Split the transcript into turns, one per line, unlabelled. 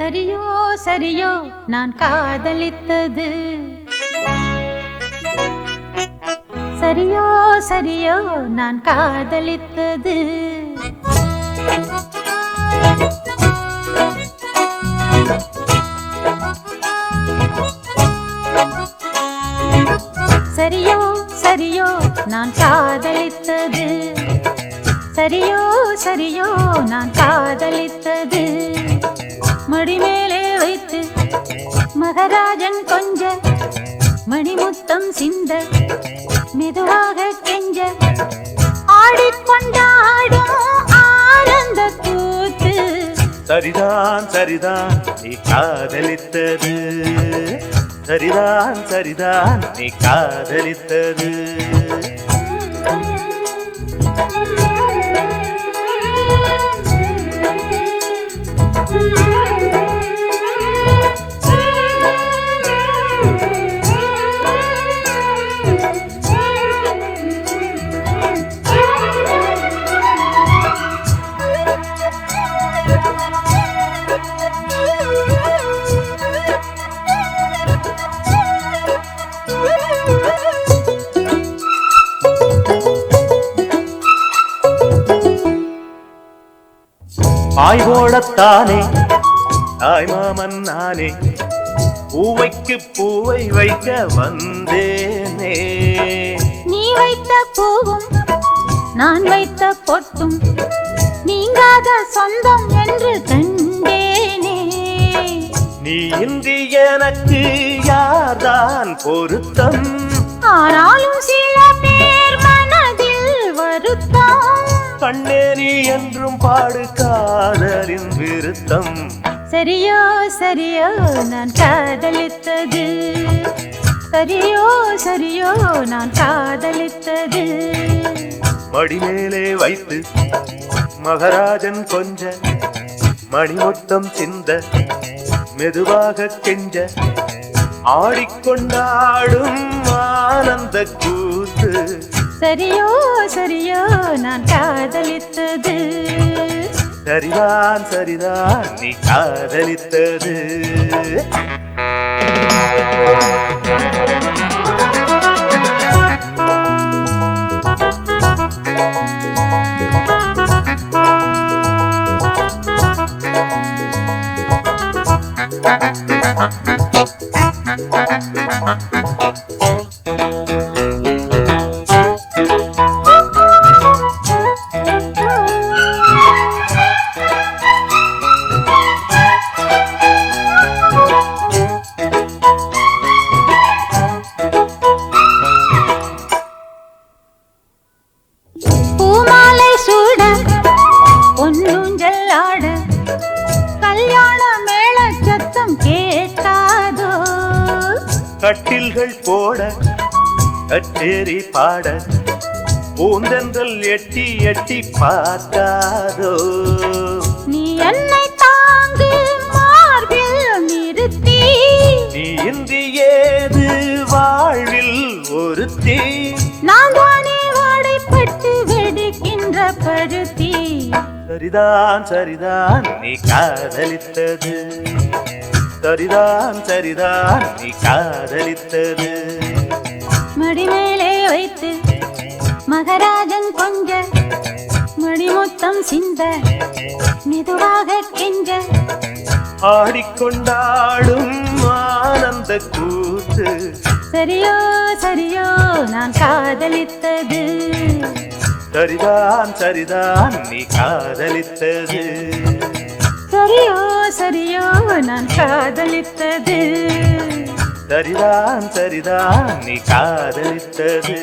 சரியோ சரியோ நான் காதலித்தது. சரியோ சரியோ நான் காதலித்தது. சரியோ சரியோ நான் காதலித்தது. சரியோ சரியோ நான் காதலித்தது. மடிமேலே வைத்து மகராஜன் கொஞ்ச மணிமுத்தம் சிந்த மெதுவாக கெஞ்ச ஆடிக்கொண்டாடும் ஆனந்த கூத்து.
சரிதான் சரிதான் நீ காதலித்தது. சரிதான் சரிதான் நீ காதலித்தது. ஆய் போடத்தானே தாய் மாமன் நானே பூவைக்கு பூவை வைக்க வந்தேனே.
நீ வைத்த பூவும் நான் வைத்த பொட்டும் நீங்காத சொந்தம் என்று கண்டேனே.
நீ இன்றி எனக்கு யார்தான் பொருத்தம்?
ஆனாலும் சில பேர்
கண்ணே நீ என்றும் பாடு காதலின் விருத்தம்.
சரியோ சரியோ நான் காதலித்தது. சரியோ சரியோ நான் காதலித்தது.
மடிமேலே வைத்து மகராஜன் கொஞ்ச மணிமொத்தம் சிந்த மெதுவாக கெஞ்ச ஆடிக்கொண்டாடும் ஆனந்த கூத்து.
சரியோ சரியோ நான் காதலித்தது.
சரிதான் சரிதான் நீ காதலித்தது.
பூமாலை
கட்டில்கள் போட கச்சேரி பாட பூந்தென்றல் எட்டி எட்டி பார்க்காதோ?
நீ என்னை தாங்கு மார்பில் நிறுத்தி.
நீ இன்றி ஏது வாழ்வில் ஒருத்தி.
நான் தானே வாடைப்பட்டு வெடிக்கின்ற பருத்தி.
சரிதான் சரிதான் நீ காதலித்தது. சரிதான் சரிதான் நீ காதலித்தது.
மடிமேலே வைத்து மகராஜன் கொஞ்ச மடிமுத்தம் சிந்த மெதுவாக கெஞ்ச
ஆடிக்கொண்டாடும் ஆனந்த கூத்து.
சரியோ சரியோ நான் காதலித்தது.
சரிதான் சரிதான் நீ காதலித்தது.
சரியோ சரியோ நான் காதலித்தது
சரிதான் சரிதான் நீ காதலித்தது